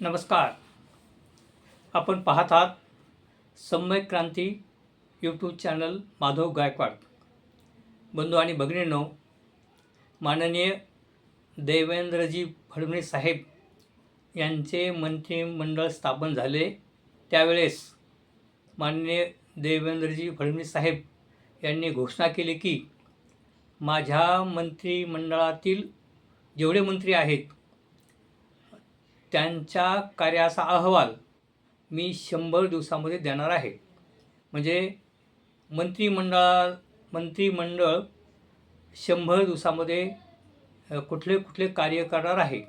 नमस्कार. आपण पाहत आहात सम्यक क्रांती यूट्यूब चॅनल माधव गायकवाड. बंधू आणि भगिनींनो माननीय देवेंद्रजी फडणवीस साहेब यांचे मंत्रिमंडळ स्थापन झाले त्यावेळेस माननीय देवेंद्रजी फडणवीस साहेब यांनी घोषणा केली की माझ्या मंत्रिमंडळातील जेवढे मंत्री आहेत त्यांच्या कार्याचा अहवाल मी शंभर दिवसामध्ये देणार आहे. म्हणजे मंत्रिमंडळा मंत्रिमंडळ शंभर दिवसामध्ये कुठले कुठले कार्य करणार आहे?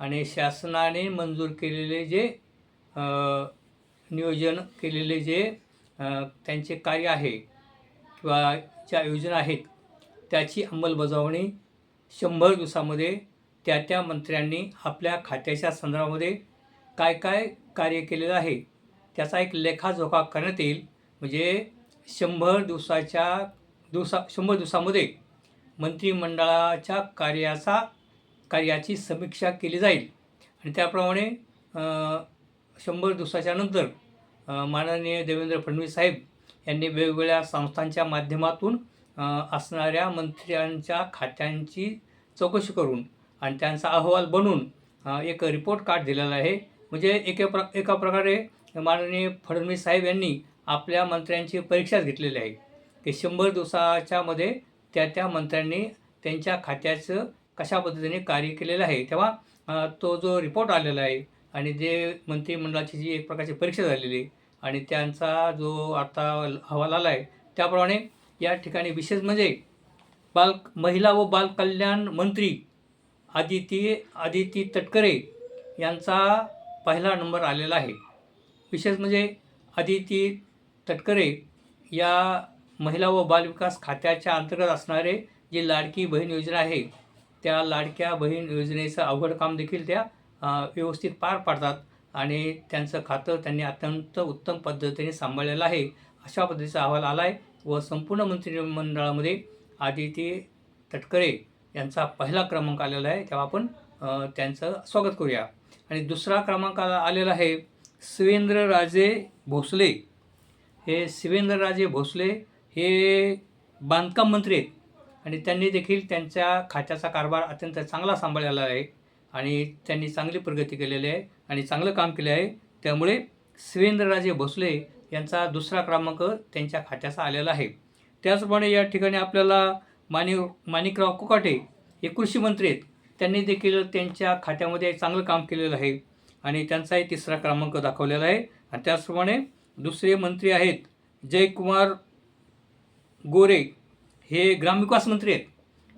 आणि शासनाने मंजूर केलेले जे नियोजन केलेले जे त्यांचे कार्य आहे किंवा ज्या योजना आहेत त्याची अंमलबजावणी शंभर दिवसामध्ये त्या त्या मंत्र्यांनी आपल्या खात्याच्या संदर्भामध्ये काय काय कार्य केलेलं आहे त्याचा एक लेखाजोखा करण्यात येईल. म्हणजे शंभर दिवसाच्या दिवसा शंभर दिवसामध्ये मंत्रिमंडळाच्या कार्याचा कार्याची समीक्षा केली जाईल. आणि त्याप्रमाणे शंभर दिवसाच्या नंतर माननीय देवेंद्र फडणवीस साहेब यांनी वेगवेगळ्या संस्थांच्या माध्यमातून असणाऱ्या मंत्र्यांच्या खात्यांची चौकशी करून आणि त्यांचा अहवाल बनवून एक रिपोर्ट कार्ड दिलेला आहे. म्हणजे एके प्र एका प्रकारे माननीय फडणवीस साहेब यांनी आपल्या मंत्र्यांची परीक्षाच घेतलेली आहे. की शंभर दिवसाच्यामध्ये त्या त्या मंत्र्यांनी त्यांच्या खात्याचं कशा पद्धतीने कार्य केलेलं आहे. तेव्हा तो जो रिपोर्ट आलेला आहे आणि जे मंत्रिमंडळाची जी एक प्रकारची परीक्षा झालेली आहे आणि त्यांचा जो आता अहवाल आला आहे त्याप्रमाणे या ठिकाणी विशेष म्हणजे बाल महिला व बालकल्याण मंत्री आदिती आदिती तटकरे यांचा पहिला नंबर आलेला आहे. विशेष म्हणजे आदिती तटकरे या महिला व बालविकास खात्याच्या अंतर्गत असणारे जी लाडकी बहीण योजना आहे त्या लाडक्या बहीण योजनेचं अवघड काम देखील त्या व्यवस्थित पार पाडतात आणि त्यांचं खातं त्यांनी अत्यंत उत्तम पद्धतीने सांभाळलेलं आहे. अशा पद्धतीचा अहवाल आला आहे व संपूर्ण मंत्रिमंडळामध्ये आदिती तटकरे यांचा पहिला क्रमांक आलेला आहे तेव्हा आपण त्यांचं स्वागत करूया. आणि दुसरा क्रमांक आलेला आहे शिवेंद्रराजे भोसले. हे शिवेंद्रराजे भोसले हे बांधकाम मंत्री आहेत. आणि त्यांनी देखील त्यांच्या खात्याचा कारभार अत्यंत चांगला सांभाळलेला आहे आणि त्यांनी चांगली प्रगती केलेली आहे आणि चांगलं काम केले आहे. त्यामुळे शिवेंद्रराजे भोसले यांचा दुसरा क्रमांक त्यांच्या खात्याचा आलेला आहे. त्याचप्रमाणे या ठिकाणी आपल्याला माणिक माणिकराव कुकाटे हे कृषी मंत्री आहेत. त्यांनी देखील त्यांच्या खात्यामध्ये चांगलं काम केलेलं आहे. आणि त्यांचाही तिसरा क्रमांक दाखवलेला आहे. आणि त्याचप्रमाणे दुसरे मंत्री आहेत. जयकुमार गोरे हे ग्रामविकास मंत्री आहेत.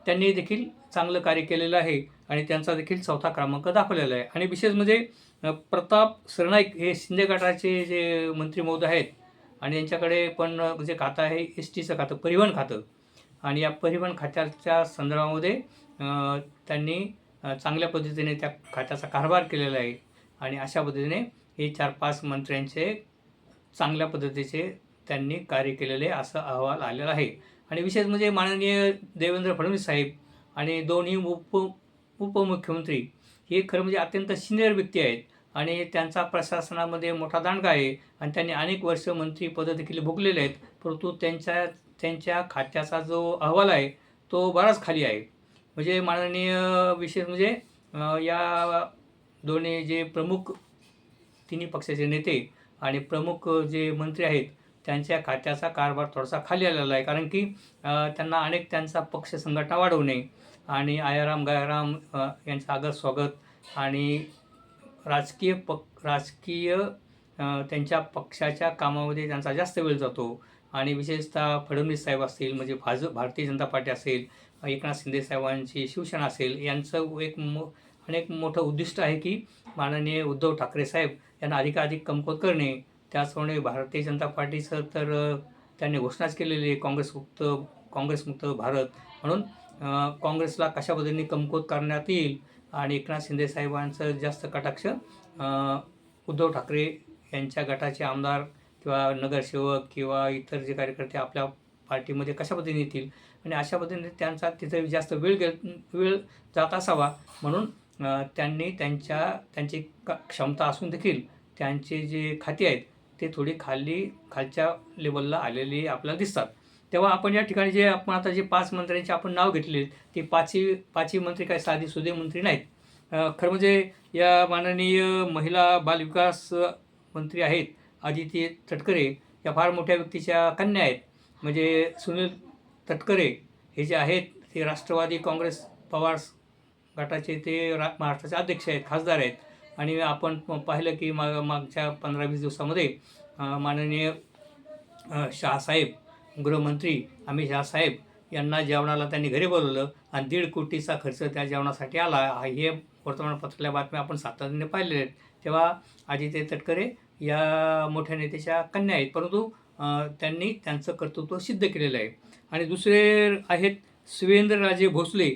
त्यांनी देखील चांगलं कार्य केलेलं आहे. आणि त्यांचा देखील चौथा क्रमांक दाखवलेला आहे. आणि विशेष म्हणजे प्रताप सरनाईक हे शिंदे गटाचे जे मंत्री महोदय आहेत. आणि यांच्याकडे पण जे खातं आहे एस टीचं खातं परिवहन खातं. आणि या परिवहन खात्याच्या संदर्भामध्ये त्यांनी चांगल्या पद्धतीने त्या खात्याचा कारभार केलेला आहे. आणि अशा पद्धतीने हे चार पाच मंत्र्यांचे चांगल्या पद्धतीचे त्यांनी कार्य केलेले असं अहवाल आलेला आहे. आणि विशेष म्हणजे माननीय देवेंद्र फडणवीस साहेब आणि दोन्ही उप उपमुख्यमंत्री हे खरं म्हणजे अत्यंत सिनियर व्यक्ती आहेत आणि त्यांचा प्रशासनामध्ये मोठा दांडगा आहे आणि त्यांनी अनेक वर्ष मंत्रीपदं देखील भोगलेले आहेत परंतु त्यांच्या त्यांच्या खात्याचा जो अहवाल आहे तो बराच खाली आहे. म्हणजे माननीय विशेष म्हणजे या दोन्ही जे प्रमुख तिन्ही पक्षाचे नेते आणि प्रमुख जे मंत्री आहेत त्यांच्या खात्याचा कारभार थोडासा खाली आलेला आहे. कारण की त्यांना अनेक त्यांचा पक्ष संघटना वाढवणे आणि आयाराम गायाराम यांचं आगत स्वागत आणि राजकीय पक राजकीय त्यांच्या पक्षाच्या कामामध्ये त्यांचा जास्त वेळ जातो. आणि विशेषतः फडणवीस साहेब असतील म्हणजे भाज भारतीय जनता पार्टी असेल एकनाथ शिंदे साहेबांची शिवसेना असेल यांचं एक मो अनेक मोठं उद्दिष्ट आहे की माननीय उद्धव ठाकरे साहेब यांना अधिकाधिक कमकुवत करणे. त्याचप्रमाणे भारतीय जनता पार्टीचं तर त्यांनी घोषणाच केलेली आहे काँग्रेसमुक्त काँग्रेसमुक्त भारत. म्हणून काँग्रेसला कशा पद्धतीने कमकुवत करण्यात येईल आणि एकनाथ शिंदे साहेबांचं जास्त कटाक्ष उद्धव ठाकरे यांच्या गटाचे आमदार किंवा नगरसेवक किंवा इतर जे कार्यकर्ते आपल्या पार्टीमध्ये कशा पद्धतीने येतील? आणि अशा पद्धतीने त्यांचा तिथे जास्त वेळ गे वेळ जात असावा म्हणून त्यांनी त्यांच्या त्यांची क क्षमता असून देखील त्यांचे जे खाते आहेत ते थोडी खाली खालच्या लेवलला आलेली आपल्याला दिसतात. तेव्हा आपण या ठिकाणी जे आपण आता जे पाच मंत्र्यांचे आपण नाव घेतले ते पाचही पाचही मंत्री काय साधी सुधे मंत्री नाहीत. खरं म्हणजे या माननीय महिला बालविकास मंत्री आहेत आदिती तटकरे या फार मोठ्या व्यक्तीच्या कन्या आहेत. म्हणजे सुनील तटकरे हे जे आहेत ते राष्ट्रवादी काँग्रेस पवार गटाचे ते रा महाराष्ट्राचे अध्यक्ष आहेत खासदार आहेत. आणि आपण पाहिलं की माग मागच्या पंधरा वीस दिवसामध्ये माननीय शहासाहेब गृहमंत्री अमित शहासाहेब यांना जेवणाला त्यांनी घरी बोलवलं आणि दीड कोटीचा खर्च त्या जेवणासाठी आला. हा- हे वर्तमानपत्रातल्या बातम्या आपण सातत्याने पाहिलेल्या आहेत. तेव्हा आदित्य तटकरे या मोठ्या नेत्याच्या कन्या आहेत. परंतु त्यांनी त्यांचं कर्तृत्व सिद्ध केलेलं आहे. आणि दुसरे आहेत शिवेंद्रराजे भोसले.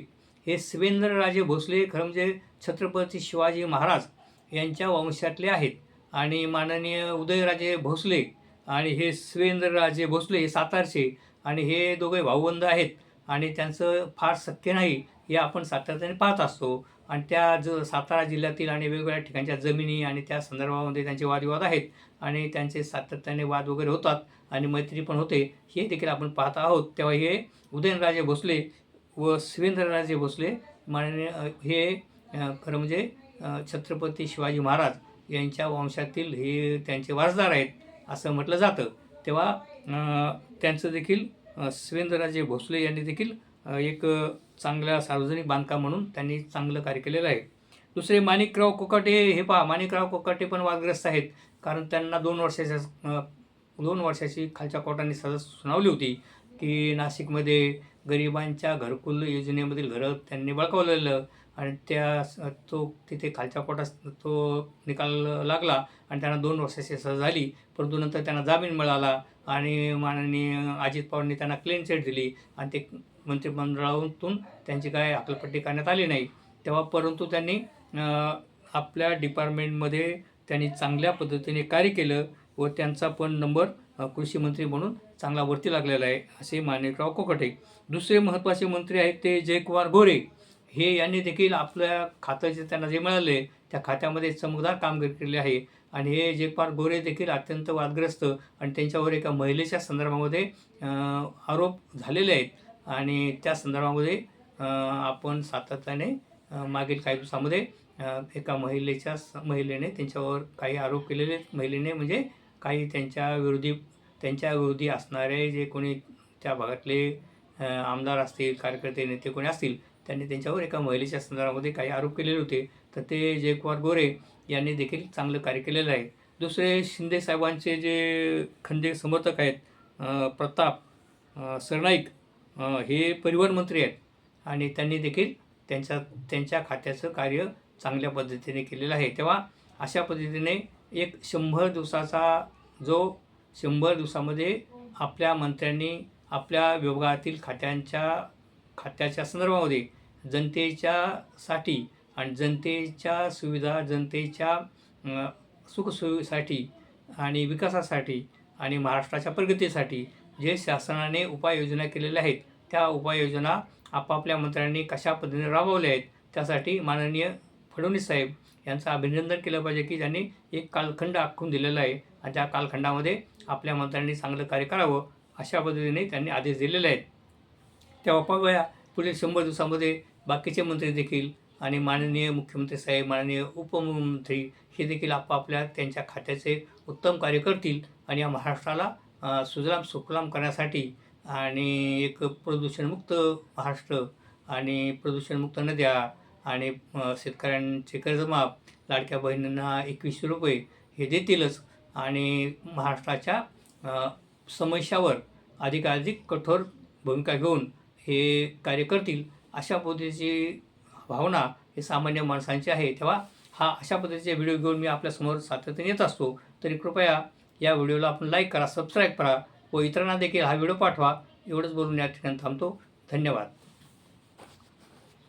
हे शिवेंद्रराजे भोसले खरं म्हणजे छत्रपती शिवाजी महाराज यांच्या वंशातले आहेत. आणि माननीय उदयराजे भोसले आणि हे शिवेंद्रराजे भोसले हे सातारचे आणि हे दोघे भाऊबंद आहेत. आणि त्यांचं फार सत्य नाही हे आपण सातत्याने पाहत असतो. आणि त्या ज सातारा जिल्ह्यातील आणि वेगवेगळ्या ठिकाणच्या जमिनी आणि त्या संदर्भामध्ये त्यांचे वादविवाद आहेत आणि त्यांचे सातत्याने वाद वगैरे होतात आणि मैत्री पण होते हे देखील आपण पाहत आहोत. तेव्हा हे उदयनराजे भोसले व शिवेंद्रराजे भोसले माननीय हे खरं म्हणजे छत्रपती शिवाजी महाराज यांच्या वंशातील हे त्यांचे वारसदार आहेत असं म्हटलं जातं. तेव्हा त्यांचं देखील सुवेंद्रराजे शिवेंद्रराजे भोसले यांनी देखील एक चांगल्या सार्वजनिक बांधकाम म्हणून त्यांनी चांगलं कार्य केलेलं आहे. दुसरे माणिकराव कोकाटे हे पहा माणिकराव कोकाटे पण वादग्रस्त आहेत. कारण त्यांना दोन वर्षाच्या दोन वर्षाची खालच्या कोर्टाने सजा सुनावली होती की नाशिकमध्ये गरिबांच्या घरकुल योजनेमधील घरं त्यांनी बळकावलेलं आणि त्या तो तिथे खालच्या कोर्टात तो निकाल लागला आणि त्यांना दोन वर्षाची सजा झाली. परंतु नंतर त्यांना जामीन मिळाला आणि माननीय अजित पवारांनी त्यांना क्लीन चिट दिली आणि ते म्हणजे मंत्रिमंडळातून त्यांची काय अकलपट्टी करण्यात आली नाही. तेव्हा परंतु त्यांनी आपल्या डिपार्टमेंटमध्ये त्यांनी चांगल्या पद्धतीने कार्य केलं व त्यांचा पण नंबर कृषी मंत्री म्हणून चांगला वरती लागलेला आहे असे माणिकराव कोकटे. दुसरे महत्त्वाचे मंत्री आहेत ते जयकुमार गोरे. हे यांनी देखील आपल्या खातं जे त्यांना जे मिळाले त्या खात्यामध्ये चमकदार कामगिरी केली आहे. आणि हे जयकुमार गोरे देखील अत्यंत वादग्रस्त आणि त्यांच्यावर एका महिलेच्या संदर्भामध्ये आरोप झालेले आहेत. आणि त्या संदर्भामध्ये आपण सातत्याने मागील काही दिवसामध्ये एका महिलेच्या स- महिलेने त्यांच्यावर काही आरोप केलेले महिलेने म्हणजे काही त्यांच्या विरोधी त्यांच्या विरोधी असणारे जे कोणी त्या भागातले आमदार असतील कार्यकर्ते नेते कोणी असतील त्यांनी त्यांच्यावर एका महिलेच्या संदर्भामध्ये काही आरोप केलेले होते. तर ते जयकुमार गोरे यांनी देखील चांगलं कार्य केलेलं आहे. दुसरे शिंदे साहेबांचे जे खंदे समर्थक आहेत प्रताप सरनाईक हे परिवहन मंत्री आहेत. आणि त्यांनी देखील त्यांच्या त्यांच्या खात्याचं कार्य चांगल्या पद्धतीने केलेलं आहे. तेव्हा अशा पद्धतीने एक शंभर दिवसाचा जो शंभर दिवसामध्ये आपल्या मंत्र्यांनी आपल्या विभागातील खात्यांच्या खात्याच्या संदर्भामध्ये जनतेच्या साठी आणि जनतेच्या सुविधा जनतेच्या अ, सुखसोयीसाठी आणि विकासासाठी आणि महाराष्ट्राच्या प्रगतीसाठी जे शासनाने उपाययोजना केलेल्या आहेत त्या उपाययोजना आपापल्या मंत्र्यांनी कशा पद्धतीने राबवल्या आहेत त्यासाठी माननीय फडणवीस साहेब यांचं अभिनंदन केलं पाहिजे की त्यांनी एक कालखंड आखून दिलेला आहे. आणि त्या कालखंडामध्ये आपल्या मंत्र्यांनी चांगलं कार्य करावं अशा पद्धतीने त्यांनी आदेश दिलेले आहेत. त्या पाहूया पुढील शंभर दिवसामध्ये बाकीचे मंत्री देखील आणि माननीय मुख्यमंत्री साहेब माननीय उपमुख्यमंत्री हे देखील आपापल्या त्यांच्या खात्याचे उत्तम कार्य करतील आणि या महाराष्ट्राला सुजलाम सुफलाम करण्यासाठी आणि एक प्रदूषणमुक्त महाराष्ट्र आणि प्रदूषणमुक्त नद्या आणि शेतकऱ्यांचे कर्जमाफ लाडक्या बहिणींना एकवीसशे रुपये हे देतीलच. आणि महाराष्ट्राच्या समस्यावर अधिकाधिक कठोर भूमिका घेऊन हे कार्य करतील अशा पद्धतीची भावना हे सामान्य माणसांची आहे. तेव्हा हा अशा पद्धतीचे व्हिडिओ घेऊन मी आपल्यासमोर सातत्याने येत असतो. तरी कृपया या व्हिडिओला आपण लाईक करा सबस्क्राईब करा. व इतरांना देखील हा व्हिडिओ पाठवा. एवढंच बोलून या ठिकाणी थांबतो. धन्यवाद.